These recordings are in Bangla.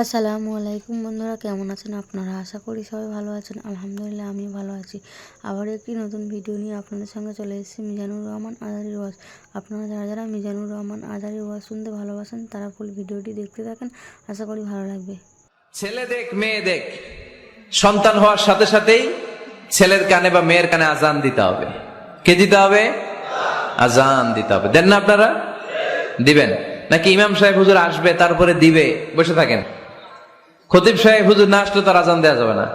আসসালামু আলাইকুম বন্ধুরা, কেমন আছেন আপনারা? আশা করি সবাই ভালো আছেন। আলহামদুলিল্লাহ আমি ভালো আছি। আবার একটি নতুন ভিডিও নিয়ে আপনাদের সঙ্গে চলে এসেছি, মিজানুর রহমান আজারি ওয়াজ। আপনারা যারা যারা মিজানুর রহমান আজারি ওয়াজ শুনতে ভালোবাসেন, তারা ফুল ভিডিওটি দেখতে থাকেন। আশা করি ভালো লাগবে। ছেলে দেখ, মেয়ে দেখ। সন্তান হওয়ার সাথে সাথেই ছেলের কানে বা মেয়ের কানে আজান দিতে হবে। কে দিতে হবে? আজান দিতে হবে। দেন না আপনারা? দিবেন। নাকি ইমাম সাহেব হুজুর আসবে, তারপরে দিবে? বসে থাকেন। খতিব সাহেব হুজুর না আসলে তার আজান দেওয়া যাবে না।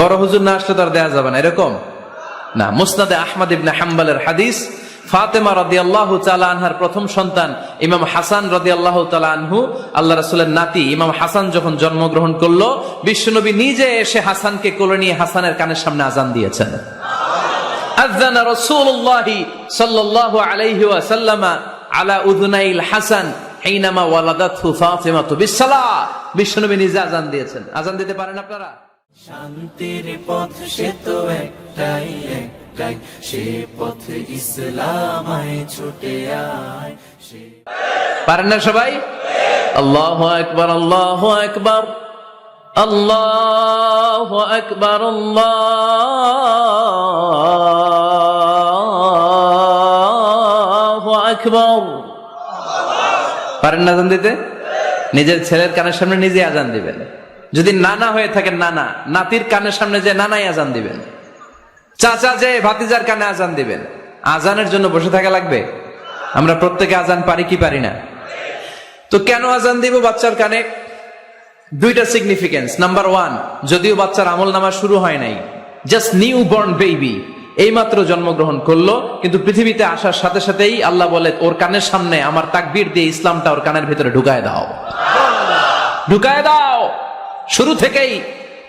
বড় হুজুর না আসলে তার দেওয়া যাবে না। এরকম? না, মুসনাদে আহমদ ইবনে হাম্বালের হাদিস, ফাতেমা রদি আল্লাহ আনহার প্রথম সন্তান ইমাম হাসান রদি আল্লাহ আনহু, আল্লাহ রাসুলের নাতি ইমাম হাসান যখন জন্মগ্রহণ করল, বিশ্বনবী নিজে এসে হাসানকে কোলে নিয়ে হাসানের কানের সামনে আজান দিয়েছেন। আযানা রাসূলুল্লাহ সাল্লাল্লাহু আলাইহি আলা উযুনাইল হাসান হিনামা ওয়ালাদাতহু ফাতিমাতু বিসসালাহ বিশ্বনবী নিজে আজান দিয়েছেন। আজান দিতে পারেন আপনারা? শান্তির পথ সে তো একটাই একটাই। সে পথ ইসলামায় ছুটে আয় পারেন না সবাই? আল্লাহ একবার আল্লাহ একবার আল্লাহ একবার আল্লাহ একবার পারেন না আজান দিতে? নিজের ছেলের কানের সামনে নিজে আজান দিবেন। যদি নানা হয়ে থাকেন নানা, নাতির কানের সামনে যে নানাই আজান দিবেন। চাচা যে ভাতিজার কানে আজান দিবেন। আজানের জন্য বসে থাকা লাগবে? আমরা প্রত্যেকে আজান পারি কি পারি না? তো কেন আজান দিব বাচ্চার কানে? দুইটা সিগনিফিকেন্স নাম্বার ওয়ান যদিও বাচ্চার আমল নামা শুরু হয় নাই। জাস্ট নিউ বর্ন বেবি এইমাত্র জন্মগ্রহণ করল, কিন্তু পৃথিবীতে আসার সাথে সাথেই আল্লাহ বলে, ওর কানের সামনে আমার তাকবির দিয়ে ইসলামটা ওর কানের ভিতরে ঢুকায় দাও। ঢুকায় দাও। শুরু থেকেই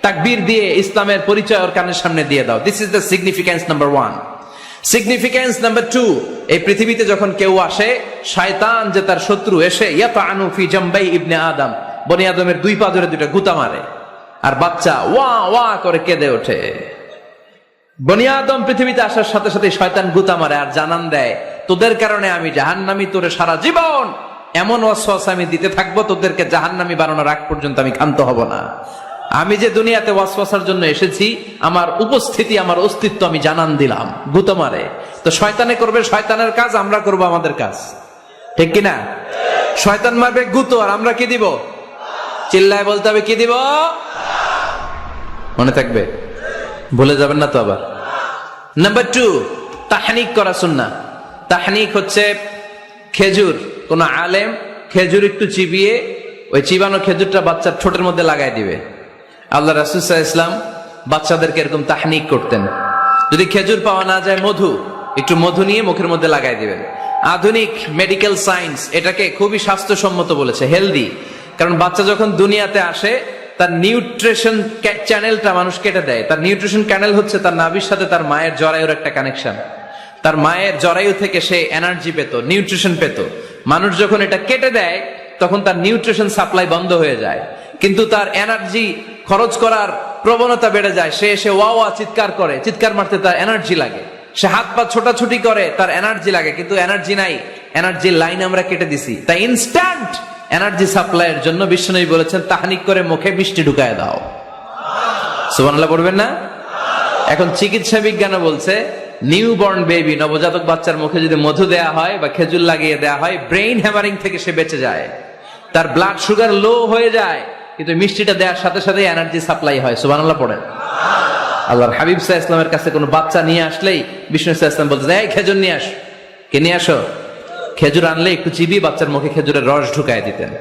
তাকবির দিয়ে ইসলামের পরিচয় ওর কানের সামনে দিয়ে দাও। This is the significance number one significance number two এই পৃথিবীতে যখন কেউ আসে, শয়তান যে তার শত্রু এসে ইয়াতা আনুফি জাম্বাই ইবনে আদম। বনি আদমের দুই পা ধরে দুইটা গুতা মারে। আর বাচ্চা ওয়া ওয়া করে কেঁদে ওঠে। বনি আদম পৃথিবীতে আসার সাথে সাথে শয়তান গুতা মারে আর জানান দেয়, তোদের কারণে আমি জাহান্নামি, তোরে সারা জীবন এমন ওয়াসওয়াস আমি দিতে থাকব, তোদেরকে জাহান্নামি বানানোর আগ পর্যন্ত আমি ক্ষান্ত হব না। আমি যে দুনিয়াতে ওয়াসওয়াসার জন্য এসেছি, আমার উপস্থিতি, আমার অস্তিত্ব আমি জানান দিলাম, গুতো মারে। তো শয়তানে করবে শয়তানের কাজ, আমরা করব আমাদের কাজ। ঠিক কিনা? শয়তান মারবে গুতো, আর আমরা কি দিব? চিল্লায় বলতে হবে, কি দিব? মনে থাকবে? ভুলে যাবেন না তো আবার। নাম্বার টু তাহানিক করা শুননা তাহানিক হচ্ছে খেজুর, কোন আলেম খেজুর একটু চিবিয়ে ওই চিবানো খেজুরটা বাচ্চার ঠোঁটের মধ্যে লাগাই দিবে। আল্লাহ রাসুসাহ ইসলাম বাচ্চাদেরকে এরকম তাহানিক করতেন। যদি খেজুর পাওয়া না যায় মধু, একটু মধু নিয়ে মুখের মধ্যে লাগাই দিবেন। আধুনিক মেডিকেল সায়েন্স এটাকে খুবই স্বাস্থ্যসম্মত বলেছে হেলদি কারণ বাচ্চা যখন দুনিয়াতে আসে তার নিউট্রিশন চ্যানেলটা মানুষ কেটে দেয়। তার নিউট্রিশন ক্যানেল হচ্ছে তার নাভির সাথে তার মায়ের জরায়ুর একটা কানেকশন তার মায়ের জরায়ু থেকে সে এনার্জি পেত, নিউট্রিশন পেত। মানুষ যখন এটা কেটে দেয়, তখন তার নিউট্রিশন সাপ্লাই বন্ধ হয়ে যায়। কিন্তু তার এনার্জি খরচ করার প্রবণতা বেড়ে যায়। সে এসে ওয়া ওয়া চিৎকার করে, চিৎকার মারতে তার এনার্জি লাগে। সে হাত পা ছোটাছুটি করে, তার এনার্জি লাগে। কিন্তু এনার্জি নাই এনার্জির লাইন আমরা কেটে দিছি। তাই ইনস্ট্যান্ট এনার্জি সাপ্লাইয়ের জন্য বিষ্ণনবী বলেছেন, তাহানিক করে মুখে মিষ্টি ঢুকায় দাও। সুবহানাল্লাহ পড়বেন না? এখন চিকিৎসা বিজ্ঞানও বলছে নিউ বর্ন বেবি নবজাতক বাচ্চার মুখে যদি মধু দেয়া হয় বা খেজুর লাগিয়ে দেয়া হয় ব্রেইন হ্যামারিং থেকে সে বেঁচে যায়। তার ব্লাড সুগার লো হয়ে যায়, কিন্তু মিষ্টিটা দেওয়ার সাথে সাথে এনার্জি সাপ্লাই হয়। সুবহানাল্লাহ পড়েন। আল্লাহর হাবিব সাহা ইসলামের কাছে কোনো বাচ্চা নিয়ে আসলেই বিষ্ণু সাহা ইসলাম বলতে এই খেজুর নিয়ে আস। কে নিয়ে আসো? খেজুর আনলে একটু চিবি, বাচ্চার মুখে খেজুরের রস ঢুকায় দিতেন।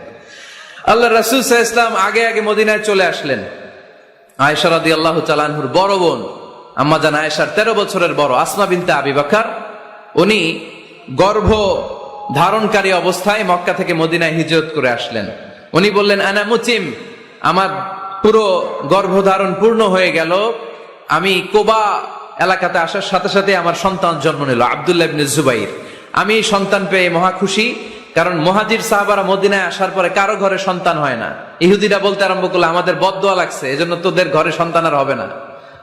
আল্লাহ রাসুল ইসলাম আগে আগে মদিনায় চলে আসলেন। আয়েশা রাদি আল্লাহ চালানহুর বড় বোন, আম্মা জান আয়েশার তেরো বছরের বড় আসমা বিনতে আবি বাকার, উনি গর্ভ ধারণকারী অবস্থায় মক্কা থেকে মদিনায় হিজরত করে আসলেন। উনি বললেন, আনা মুচিম, আমার পুরো গর্ভধারণ পূর্ণ হয়ে গেল। আমি কোবা এলাকাতে আসার সাথে সাথে আমার সন্তান জন্ম নিল, আবদুল্লাহ জুবাইর। আমি সন্তান পেয়ে মহা খুশি, কারণ মহাজির সাহাবারা মদিনায় আসার পরে কারও ঘরে সন্তান হয় না। ইহুদিরা বলতে আরম্ভ করল, আমাদের বদোয়া লাগছে, এজন্য তোদের ঘরে সন্তান আর হবে না।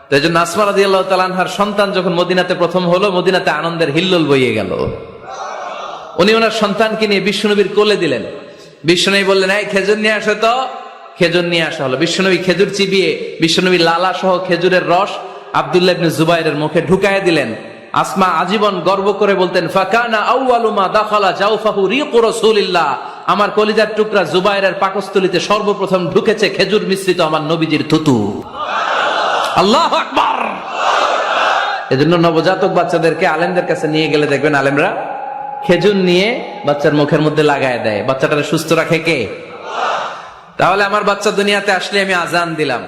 তো এই জন্য আসমা রাজি আল্লাহ তালানহার সন্তান যখন মদিনাতে প্রথম হলো, মদিনাতে আনন্দের হিল্লোল বইয়ে গেল। উনি ওনার সন্তানকে নিয়ে বিশ্বনবীর কোলে দিলেন। বিশ্বনবী বললেন, এই খেজুর নিয়ে আসো তো। খেজুর নিয়ে আসা হলো। বিশ্বনবী খেজুর চিবিয়ে বিশ্বনবী লালা সহ খেজুরের রস আব্দুল্লাহ জুবাইরের মুখে ঢুকায় দিলেন। আসমা আজীবন গর্ব করে বলতেন আমার কলিজার টুকরা জুবাইরের পাকস্থলিতে সর্বপ্রথম ঢুকেছে খেজুর মিশ্রিত আমার নবীজির থুতু। আল্লাহু আকবার! এজন্য নবজাতক বাচ্চাদেরকে আলেমদের কাছে নিয়ে গেলে দেখবেন আলেমরা খেজুর নিয়ে বাচ্চার মুখের মধ্যে লাগায় দেয়। বাচ্চাটাকে সুস্থ রাখে কে? তাহলে আমার বাচ্চা দুনিয়াতে আসলে আমি আজান দিলাম।